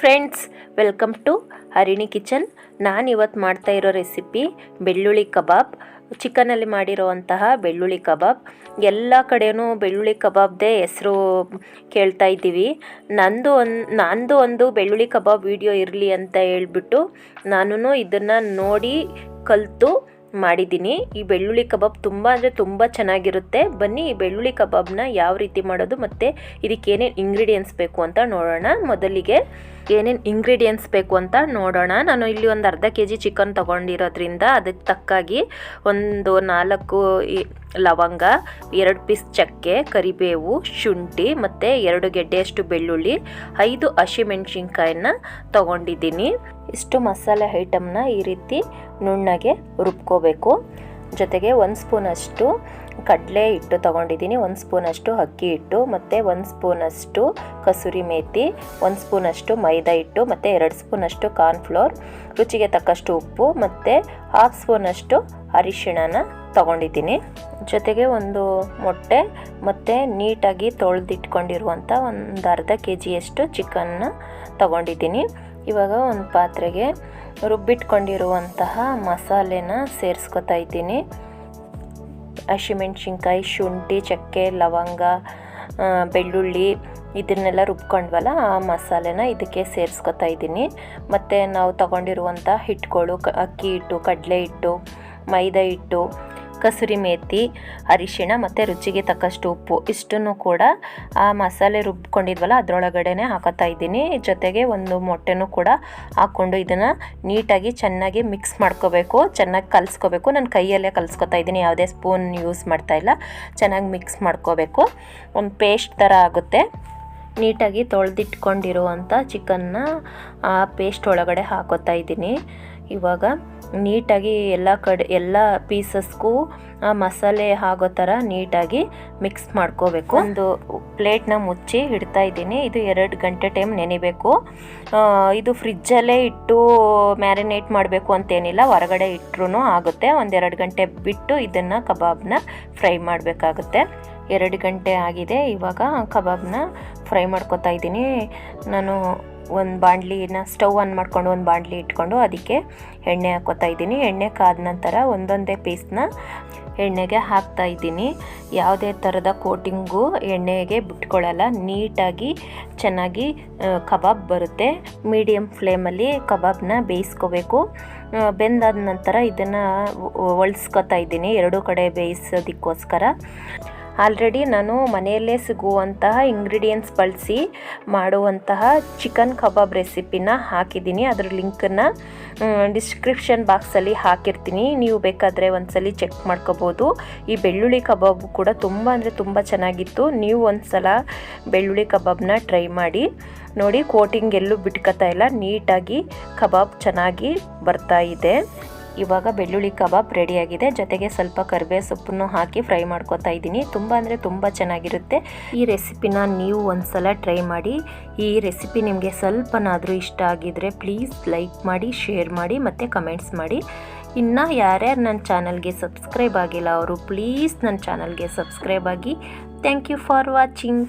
Friends, welcome to Harini kitchen. ನಾನು ಇವತ್ತು ಮಾಡ್ತಾ ಇರೋ ರೆಸಿಪಿ ಬೆಳ್ಳುಳ್ಳಿ ಕಬಾಬ್. ಚಿಕನಲ್ಲಿ ಮಾಡಿರೋವಂತಹ ಬೆಳ್ಳುಳ್ಳಿ ಕಬಾಬ್. ಎಲ್ಲ ಕಡೆಯೂ ಬೆಳ್ಳುಳ್ಳಿ ಕಬಾಬ್ದೇ ಹೆಸರು ಕೇಳ್ತಾ ಇದ್ದೀವಿ. ನಂದು ಒಂದು ನಂದು ಒಂದು ಬೆಳ್ಳುಳ್ಳಿ ಕಬಾಬ್ ವಿಡಿಯೋ ಇರಲಿ ಅಂತ ಹೇಳ್ಬಿಟ್ಟು ನಾನು ಇದನ್ನು ನೋಡಿ ಕಲಿತು ಮಾಡಿದ್ದೀನಿ. ಈ ಬೆಳ್ಳುಳ್ಳಿ ಕಬಾಬ್ ತುಂಬ ಅಂದರೆ ತುಂಬ ಚೆನ್ನಾಗಿರುತ್ತೆ. ಬನ್ನಿ ಈ ಬೆಳ್ಳುಳ್ಳಿ ಕಬಾಬ್ನ ಯಾವ ರೀತಿ ಮಾಡೋದು ಮತ್ತು ಇದಕ್ಕೇನೇನು ಇಂಗ್ರೀಡಿಯೆಂಟ್ಸ್ ಬೇಕು ಅಂತ ನೋಡೋಣ. ಮೊದಲಿಗೆ ಏನೇನು ಇಂಗ್ರೀಡಿಯೆಂಟ್ಸ್ ಬೇಕು ಅಂತ ನೋಡೋಣ. ನಾನು ಇಲ್ಲಿ ಒಂದು ಅರ್ಧ ಕೆ ಜಿ ಚಿಕನ್ ತೊಗೊಂಡಿರೋದ್ರಿಂದ ಅದಕ್ಕೆ ತಕ್ಕಾಗಿ ಒಂದು ನಾಲ್ಕು ಲವಂಗ, ಎರಡು ಪೀಸ್ ಚಕ್ಕೆ, ಕರಿಬೇವು, ಶುಂಠಿ ಮತ್ತು ಎರಡು ಗೆಡ್ಡೆಯಷ್ಟು ಬೆಳ್ಳುಳ್ಳಿ, ಐದು ಹಸಿಮೆಣ್ಸಿನ್ಕಾಯನ್ನ ತೊಗೊಂಡಿದ್ದೀನಿ. ಇಷ್ಟು ಮಸಾಲೆ ಐಟಮ್ನ ಈ ರೀತಿ ನುಣ್ಣಗೆ ರುಬ್ಕೋಬೇಕು. ಜೊತೆಗೆ ಒಂದು ಸ್ಪೂನಷ್ಟು ಕಡಲೆ ಹಿಟ್ಟು ತೊಗೊಂಡಿದ್ದೀನಿ. ಒಂದು ಸ್ಪೂನಷ್ಟು ಅಕ್ಕಿ ಹಿಟ್ಟು, ಮತ್ತು ಒಂದು ಸ್ಪೂನಷ್ಟು ಕಸೂರಿ ಮೇತಿ, ಒಂದು ಸ್ಪೂನಷ್ಟು ಮೈದಾ ಹಿಟ್ಟು, ಮತ್ತು ಎರಡು ಸ್ಪೂನಷ್ಟು ಕಾರ್ನ್ಫ್ಲೋರ್, ರುಚಿಗೆ ತಕ್ಕಷ್ಟು ಉಪ್ಪು, ಮತ್ತು ಹಾಫ್ ಸ್ಪೂನಷ್ಟು ಅರಿಶಿಣನ ತೊಗೊಂಡಿದ್ದೀನಿ. ಜೊತೆಗೆ ಒಂದು ಮೊಟ್ಟೆ, ಮತ್ತು ನೀಟಾಗಿ ತೊಳೆದಿಟ್ಕೊಂಡಿರುವಂಥ ಒಂದು ಅರ್ಧ ಕೆ ಜಿಯಷ್ಟು ಚಿಕನ್ನ ತೊಗೊಂಡಿದ್ದೀನಿ. ಇವಾಗ ಒಂದು ಪಾತ್ರೆಗೆ ರುಬ್ಬಿಟ್ಕೊಂಡಿರುವಂತಹ ಮಸಾಲೆನ ಸೇರಿಸ್ಕೊತಾ ಇದ್ದೀನಿ. ಹಸಿಮೆಣ್ಸಿನ್ಕಾಯಿ, ಶುಂಠಿ, ಚಕ್ಕೆ, ಲವಂಗ ಬೆಳ್ಳುಳ್ಳಿ ಇದನ್ನೆಲ್ಲ ರುಬ್ಕೊಂಡ್ವಲ್ಲ, ಆ ಮಸಾಲೆನ ಇದಕ್ಕೆ ಸೇರಿಸ್ಕೊತಾ ಇದ್ದೀನಿ. ಮತ್ತು ನಾವು ತಗೊಂಡಿರುವಂಥ ಹಿಟ್ಟುಗಳು ಅಕ್ಕಿ ಹಿಟ್ಟು, ಕಡಲೆ ಹಿಟ್ಟು, ಮೈದಾ ಹಿಟ್ಟು ಕಸೂರಿ ಮೇತಿ, ಅರಿಶಿಣ ಮತ್ತು ರುಚಿಗೆ ತಕ್ಕಷ್ಟು ಉಪ್ಪು. ಇಷ್ಟನ್ನು ಕೂಡ ಆ ಮಸಾಲೆ ರುಬ್ಕೊಂಡಿದ್ವಲ್ಲ, ಅದರೊಳಗಡೆನೆ ಹಾಕೋತಾ ಇದ್ದೀನಿ. ಜೊತೆಗೆ ಒಂದು ಮೊಟ್ಟೆನೂ ಕೂಡ ಹಾಕ್ಕೊಂಡು ಇದನ್ನು ನೀಟಾಗಿ ಚೆನ್ನಾಗಿ ಮಿಕ್ಸ್ ಮಾಡ್ಕೋಬೇಕು. ಚೆನ್ನಾಗಿ ಕಲಿಸ್ಕೋಬೇಕು. ನಾನು ಕೈಯಲ್ಲೇ ಕಲಿಸ್ಕೊತಾ ಇದ್ದೀನಿ. ಯಾವುದೇ ಸ್ಪೂನ್ ಯೂಸ್ ಮಾಡ್ತಾ ಇಲ್ಲ. ಚೆನ್ನಾಗಿ ಮಿಕ್ಸ್ ಮಾಡ್ಕೋಬೇಕು. ಒಂದು ಪೇಸ್ಟ್ ಥರ ಆಗುತ್ತೆ. ನೀಟಾಗಿ ತೊಳೆದಿಟ್ಕೊಂಡಿರುವಂಥ ಚಿಕನ್ನ ಆ ಪೇಸ್ಟ್ ಒಳಗಡೆ ಹಾಕೋತಾ ಇದ್ದೀನಿ. ಇವಾಗ ನೀಟಾಗಿ ಎಲ್ಲ ಕಡೆ, ಎಲ್ಲ ಪೀಸಸ್ಗೂ ಆ ಮಸಾಲೆ ಆಗೋ ಥರ ನೀಟಾಗಿ ಮಿಕ್ಸ್ ಮಾಡ್ಕೋಬೇಕು. ಒಂದು ಪ್ಲೇಟ್ನ ಮುಚ್ಚಿ ಇಡ್ತಾ ಇದ್ದೀನಿ. ಇದು ಎರಡು ಗಂಟೆ ಟೈಮ್ ನೆನಿಬೇಕು. ಇದು ಫ್ರಿಜ್ಜಲ್ಲೇ ಇಟ್ಟು ಮ್ಯಾರಿನೇಟ್ ಮಾಡಬೇಕು ಅಂತೇನಿಲ್ಲ. ಹೊರಗಡೆ ಇಟ್ಟರು ಆಗುತ್ತೆ. ಒಂದೆರಡು ಗಂಟೆ ಬಿಟ್ಟು ಇದನ್ನು ಕಬಾಬ್ನ ಫ್ರೈ ಮಾಡಬೇಕಾಗುತ್ತೆ. ಎರಡು ಗಂಟೆ ಆಗಿದೆ. ಇವಾಗ ಕಬಾಬ್ನ ಫ್ರೈ ಮಾಡ್ಕೊತಾ ಇದ್ದೀನಿ. ನಾನು ಒಂದು ಬಾಣಲಿನ ಸ್ಟವ್ ಆನ್ ಮಾಡ್ಕೊಂಡು ಒಂದು ಬಾಣಲಿ ಇಟ್ಕೊಂಡು ಅದಕ್ಕೆ ಎಣ್ಣೆ ಹಾಕೋತಾ ಇದ್ದೀನಿ. ಎಣ್ಣೆ ಕಾದ ನಂತರ ಒಂದೊಂದೇ ಪೀಸ್ನ ಎಣ್ಣೆಗೆ ಹಾಕ್ತಾ ಇದ್ದೀನಿ. ಯಾವುದೇ ಥರದ ಕೋಟಿಂಗು ಎಣ್ಣೆಗೆ ಬಿಟ್ಕೊಳ್ಳಲ್ಲ ನೀಟಾಗಿ ಚೆನ್ನಾಗಿ ಕಬಾಬ್ ಬರುತ್ತೆ. ಮೀಡಿಯಮ್ ಫ್ಲೇಮಲ್ಲಿ ಕಬಾಬ್ನ ಬೇಯಿಸ್ಕೋಬೇಕು. ಬೆಂದಾದ ನಂತರ ಇದನ್ನು ಒಳ್ಸ್ಕೊತಾ ಇದ್ದೀನಿ. ಎರಡೂ ಕಡೆ ಬೇಯಿಸೋದಕ್ಕೋಸ್ಕರ. ಆಲ್ರೆಡಿ ನಾನು ಮನೆಯಲ್ಲೇ ಸಿಗುವಂತಹ ಇಂಗ್ರೀಡಿಯೆಂಟ್ಸ್ ಬಳಸಿ ಮಾಡುವಂತಹ ಚಿಕನ್ ಕಬಾಬ್ ರೆಸಿಪಿನ ಹಾಕಿದ್ದೀನಿ. ಅದ್ರ ಲಿಂಕನ್ನು ಡಿಸ್ಕ್ರಿಪ್ಷನ್ ಬಾಕ್ಸಲ್ಲಿ ಹಾಕಿರ್ತೀನಿ. ನೀವು ಬೇಕಾದರೆ ಒಂದ್ಸಲಿ ಚೆಕ್ ಮಾಡ್ಕೋಬೋದು. ಈ ಬೆಳ್ಳುಳ್ಳಿ ಕಬಾಬ್ ಕೂಡ ತುಂಬ ಅಂದರೆ ತುಂಬ ಚೆನ್ನಾಗಿತ್ತು. ನೀವು ಒಂದ್ಸಲ ಬೆಳ್ಳುಳ್ಳಿ ಕಬಾಬ್ನ ಟ್ರೈ ಮಾಡಿ, ನೋಡಿ ಕೋಟಿಂಗ್ ಎಲ್ಲೂ ಬಿಟ್ಕೋತಾ ಇಲ್ಲ. ನೀಟಾಗಿ ಕಬಾಬ್ ಚೆನ್ನಾಗಿ ಬರ್ತಾ ಇದೆ. ಇವಾಗ ಬೆಳ್ಳುಳ್ಳಿ ಕಬಾಬ್ ರೆಡಿಯಾಗಿದೆ. ಜೊತೆಗೆ ಸ್ವಲ್ಪ ಕರಿಬೇ ಸೊಪ್ಪನ್ನು ಹಾಕಿ ಫ್ರೈ ಮಾಡ್ಕೊತಾ ಇದ್ದೀನಿ. ತುಂಬ ಅಂದರೆ ತುಂಬ ಚೆನ್ನಾಗಿರುತ್ತೆ. ಈ ರೆಸಿಪಿನ ನೀವು ಒಂದ್ಸಲ ಟ್ರೈ ಮಾಡಿ. ಈ ರೆಸಿಪಿ ನಿಮಗೆ ಸ್ವಲ್ಪನಾದರೂ ಇಷ್ಟ ಆಗಿದ್ರೆ ಪ್ಲೀಸ್ ಲೈಕ್ ಮಾಡಿ, ಶೇರ್ ಮಾಡಿ ಮತ್ತು ಕಮೆಂಟ್ಸ್ ಮಾಡಿ. ಇನ್ನು ಯಾರ್ಯಾರು ನನ್ನ ಚಾನಲ್ಗೆ ಸಬ್ಸ್ಕ್ರೈಬ್ ಆಗಿಲ್ಲ ಅವರು ಪ್ಲೀಸ್ ನನ್ನ ಚಾನಲ್ಗೆ ಸಬ್ಸ್ಕ್ರೈಬ್ ಆಗಿ. Thank you for watching.